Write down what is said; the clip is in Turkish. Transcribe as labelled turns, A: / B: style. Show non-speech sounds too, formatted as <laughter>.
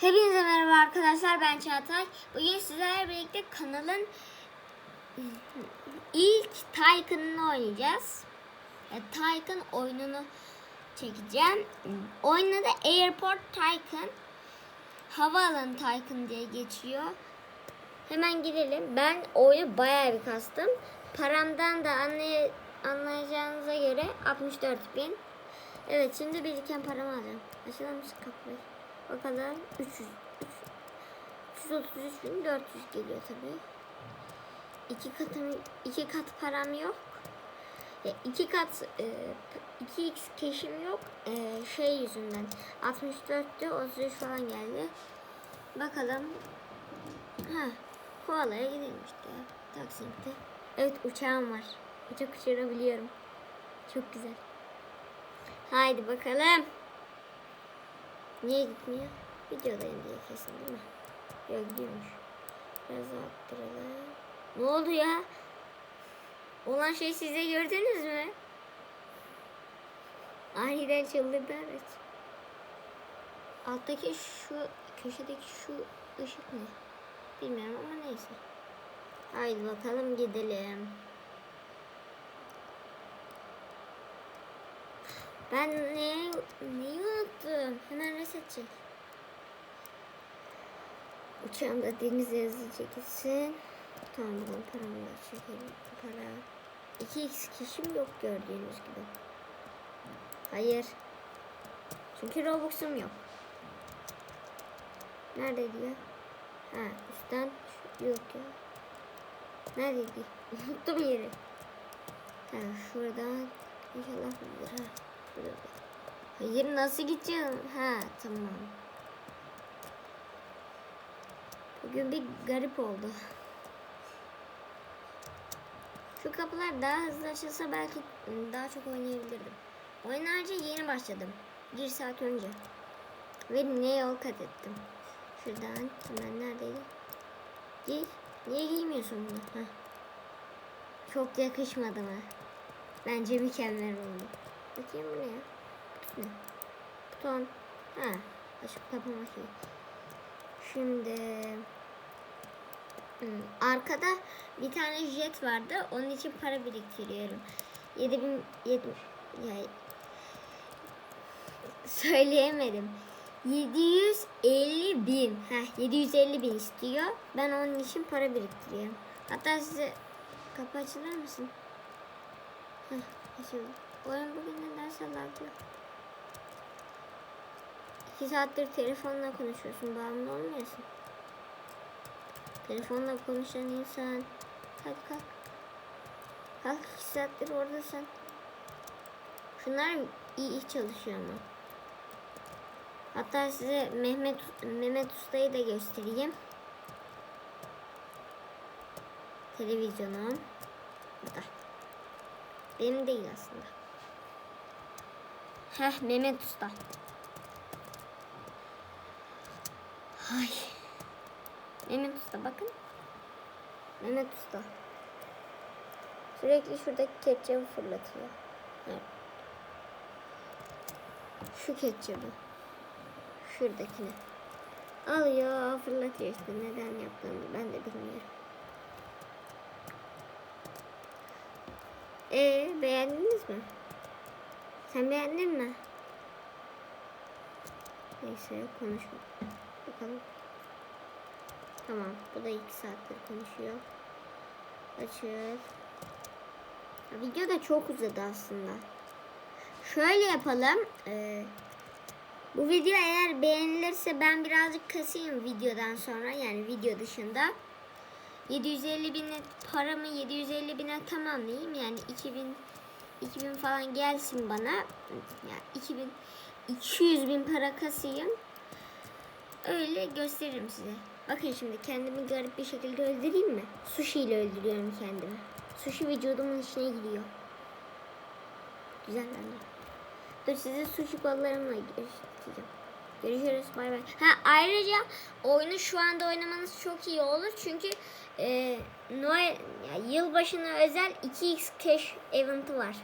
A: Hepinize merhaba arkadaşlar ben Çağatay. Bugün sizlerle birlikte kanalın ilk Tycoon'unu oynayacağız. E, Tycoon oyununu çekeceğim. Oyunun adı Airport Tycoon. Havaalanı Tycoon diye geçiyor. Hemen girelim. Ben oyunu bayağı bir kastım. Paramdan da anlay anlayacağınıza göre 64 bin. Evet şimdi biriken paramı alacağım. Açılır mısın kapıyı? O kadar 300 333 bin 400 geliyor tabii. İki katım iki kat param yok. E, iki kat e, 2x keşim yok. E, şey yüzünden 64'tü 33 falan geldi. Bakalım. Ha, koalaya gidelim işte. Taksim'de. Evet uçağım var. Uçak uçurabiliyorum. Çok güzel. Haydi bakalım. Niye gitmiyor? Videodayım diye kesin değil mi? Yok gidiyormuş. Biraz arttıralım. Ne oldu ya? Olan şey size gördünüz mü? Aniden çıldırdı araç. Alttaki şu köşedeki şu ışık ne? Bilmiyorum ama neyse. Haydi bakalım gidelim. Ben ne neyi unuttum? Hemen reset çek. Uçağım da denize hızlı çekilsin. Tamam buradan paramı da çekelim. Para. 2x kişim yok gördüğünüz gibi. Hayır. Çünkü Robux'um yok. Neredeydi ya? Ha üstten yok ya. Neredeydi? <laughs> Unuttum yeri. Ha şuradan inşallah bulur. Şurada. Hayır nasıl gideceğim? Ha tamam. Bugün bir garip oldu. Şu kapılar daha hızlı açılsa belki daha çok oynayabilirdim. Oynarca yeni başladım. Bir saat önce. Ve ne yol kat ettim. Şuradan hemen neredeydi? Giy. Niye giymiyorsun bunu? Heh. Çok yakışmadı mı? Bence mükemmel oldu. Bakayım bu ne ya? Ne? Buton. Ha. Açıp kapama şeyi. Şimdi hmm, arkada bir tane jet vardı. Onun için para biriktiriyorum. 7000 7000 yani <laughs> söyleyemedim. 750 bin. Heh, 750 bin istiyor. Ben onun için para biriktiriyorum. Hatta size kapı açılır mısın? Heh, açıldı. Oyun bugün nedense laglı. İki saattir telefonla konuşuyorsun. Bağımlı olmuyorsun. Telefonla konuşan insan. Kalk kalk. Kalk iki saattir oradasın. Şunlar iyi, çalışıyor ama. Hatta size Mehmet Mehmet Usta'yı da göstereyim. Televizyonum. Burada. Benim değil aslında. Heh Mehmet Usta. Ay. Mehmet Usta bakın. Mehmet Usta. Sürekli şuradaki ketçabı fırlatıyor. Evet. Şu ketçabı. Şuradakini. Alıyor fırlatıyor işte. Neden yaptığını ben de bilmiyorum. Ee, beğendiniz mi? Sen beğendin mi? Neyse konuşma. Bakalım. Tamam. Bu da iki saattir konuşuyor. Açıyor. Ya, Video da çok uzadı aslında. Şöyle yapalım. Ee, bu video eğer beğenilirse ben birazcık kasayım videodan sonra. Yani video dışında. 750 bin paramı 750 bine tamamlayayım. Yani 2000 2000 falan gelsin bana. Yani 2000 200 bin para kasayım. Öyle gösteririm size. Bakın şimdi kendimi garip bir şekilde öldüreyim mi? Sushi ile öldürüyorum kendimi. Sushi vücudumun içine giriyor. Güzel bence. Dur size sushi kollarımla göstereceğim. Görüşürüz. Bay bay. Ha ayrıca oyunu şu anda oynamanız çok iyi olur. Çünkü e, Noel yani yılbaşına özel 2x cash eventi var.